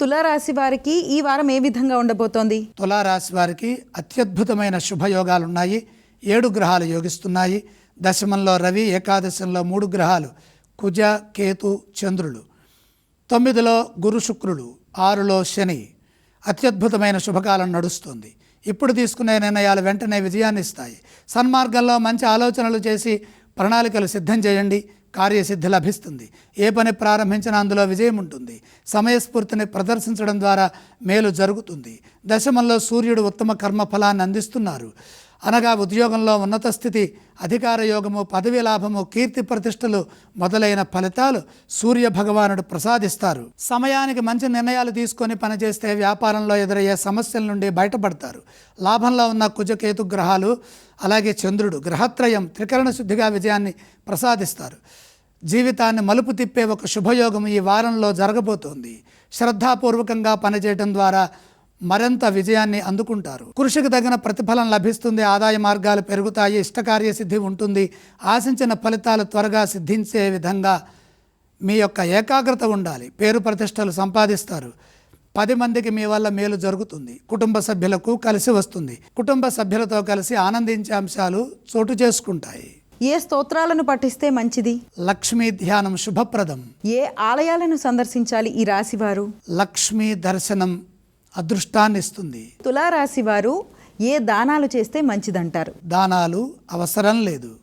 తులారాశి వారికి ఈ వారం ఏ విధంగా ఉండబోతోంది? తులారాశి వారికి అత్యద్భుతమైన శుభయోగాలు ఉన్నాయి ఏడు గ్రహాలు యోగిస్తున్నాయి. దశమంలో రవి ఏకాదశంలో మూడు గ్రహాలు కుజ కేతు చంద్రులు. తొమ్మిదిలో గురు శుక్రులు ఆరులో శని. అత్యద్భుతమైన శుభకాలం నడుస్తుంది. ఇప్పుడు తీసుకునే నిర్ణయాలు వెంటనే విజయాన్ని ఇస్తాయి సన్మార్గంలో మంచి ఆలోచనలు చేసి ప్రణాళికలు సిద్ధం చేయండి. కార్యసిద్ధి లభిస్తుంది. ఏ పని ప్రారంభించినా అందులో విజయం ఉంటుంది. సమయస్ఫూర్తిని ప్రదర్శించడం ద్వారా మేలు జరుగుతుంది. దశమంలో సూర్యుడు ఉత్తమ కర్మ ఫలాన్ని అందిస్తున్నారు. అనగా ఉద్యోగంలో ఉన్నత స్థితి అధికార యోగము పదవి లాభము కీర్తి ప్రతిష్టలు మొదలైన ఫలితాలు సూర్య భగవానుడు ప్రసాదిస్తారు. సమయానికి మంచి నిర్ణయాలు తీసుకొని పనిచేస్తే వ్యాపారంలో ఎదురయ్యే సమస్యల నుండి బయటపడతారు. లాభంలో ఉన్న కుజకేతు గ్రహాలు అలాగే చంద్రుడు గ్రహత్రయం త్రికరణ శుద్ధిగా విజయాన్ని ప్రసాదిస్తారు. జీవితాన్ని మలుపు తిప్పే ఒక శుభయోగం ఈ వారంలో జరగబోతోంది. శ్రద్ధాపూర్వకంగా పనిచేయడం ద్వారా మరింత విజయాన్ని అందుకుంటారు. కృషికి తగిన ప్రతిఫలం లభిస్తుంది ఆదాయ మార్గాలు పెరుగుతాయి ఇష్టకార్య సిద్ధి ఉంటుంది. ఆశించిన ఫలితాలు త్వరగా సిద్ధించే విధంగా మీ యొక్క ఏకాగ్రత ఉండాలి. పేరు ప్రతిష్టలు సంపాదిస్తారు. పది మందికి మీ వల్ల మేలు జరుగుతుంది. కుటుంబ సభ్యులకు కలిసి వస్తుంది. కుటుంబ సభ్యులతో కలిసి ఆనందించే అంశాలు చోటు చేసుకుంటాయి. ఏ స్తోత్రాలను పఠిస్తే మంచిది? లక్ష్మీ ధ్యానం శుభప్రదం. ఏ ఆలయాలను సందర్శించాలి ఈ రాశివారు? లక్ష్మీ దర్శనం అదృష్టాన్ని ఇస్తుంది తులారాశి వారు ఏ దానాలు చేస్తే మంచిదంటారు? దానాలు అవసరం లేదు.